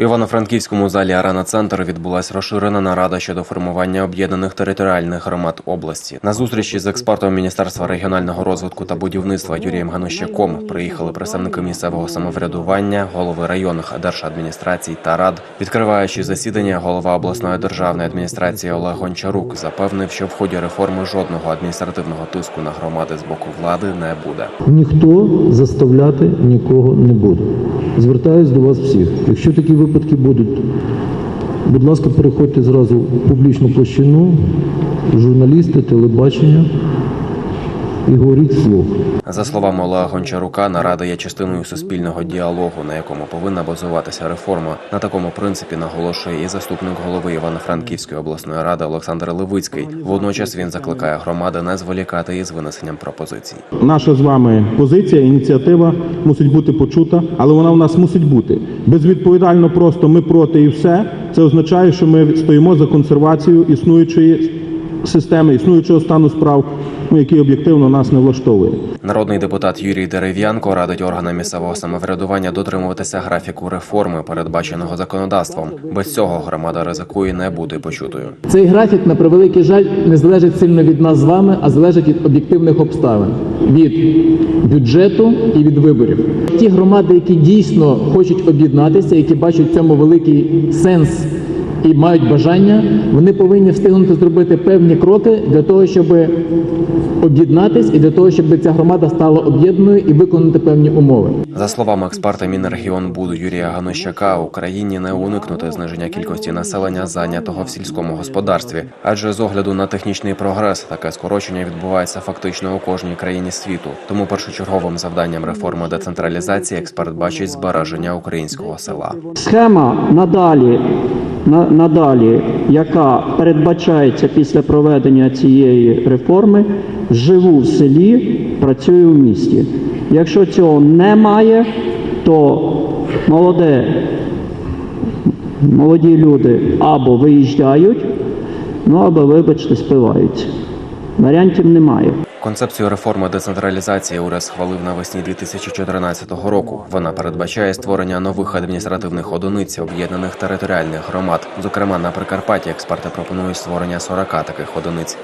У Івано-Франківському залі Арена Центр відбулася розширена нарада щодо формування об'єднаних територіальних громад області. На зустрічі з експертом Міністерства регіонального розвитку та будівництва Юрієм Ганущаком приїхали представники місцевого самоврядування, голови районних держадміністрацій та рад. Відкриваючи засідання, голова обласної державної адміністрації Олег Гончарук запевнив, що в ході реформи жодного адміністративного тиску на громади з боку влади не буде. Ніхто заставляти нікого не буде. Звертаюсь до вас всіх. Якщо такі випадки будуть, будь ласка, переходьте зразу в публічну площину, журналісти, телебачення і вслух. За словами Олега Гончарука, нарада є частиною суспільного діалогу, на якому повинна базуватися реформа. На такому принципі наголошує і заступник голови Івано-Франківської обласної ради Олександр Левицький. Водночас він закликає громади не зволікати із винесенням пропозицій. Наша з вами позиція, ініціатива мусить бути почута, але вона в нас мусить бути. Безвідповідально просто ми проти і все. Це означає, що ми стоїмо за консервацію існуючої системи, існуючого стану справ, який об'єктивно нас не влаштовує. Народний депутат Юрій Дерев'янко радить органам місцевого самоврядування дотримуватися графіку реформи, передбаченого законодавством. Без цього громада ризикує не бути почутою. Цей графік, на превеликий жаль, не залежить сильно від нас з вами, а залежить від об'єктивних обставин, від бюджету і від виборів. Ті громади, які дійсно хочуть об'єднатися, які бачать в цьому великий сенс і мають бажання, вони повинні встигнути зробити певні кроки для того, щоб об'єднатись, і для того, щоб ця громада стала об'єднаною і виконати певні умови. За словами експерта Мінрегіонбуду Юрія Ганущака, Україні не уникнути зниження кількості населення, зайнятого в сільському господарстві, адже з огляду на технічний прогрес таке скорочення відбувається фактично у кожній країні світу. Тому першочерговим завданням реформи децентралізації експерт бачить збереження українського села. Схема надалі, на, надалі, яка передбачається після проведення цієї реформи, живу в селі, працюю в місті. Якщо цього немає, то молоде, молоді люди або виїжджають, ну або, вибачте, спиваються. Варіантів немає. Концепцію реформи децентралізації уряд схвалив навесні 2014 року. Вона передбачає створення нових адміністративних одиниць об'єднаних територіальних громад. Зокрема, на Прикарпатті експерти пропонують створення 40 таких одиниць.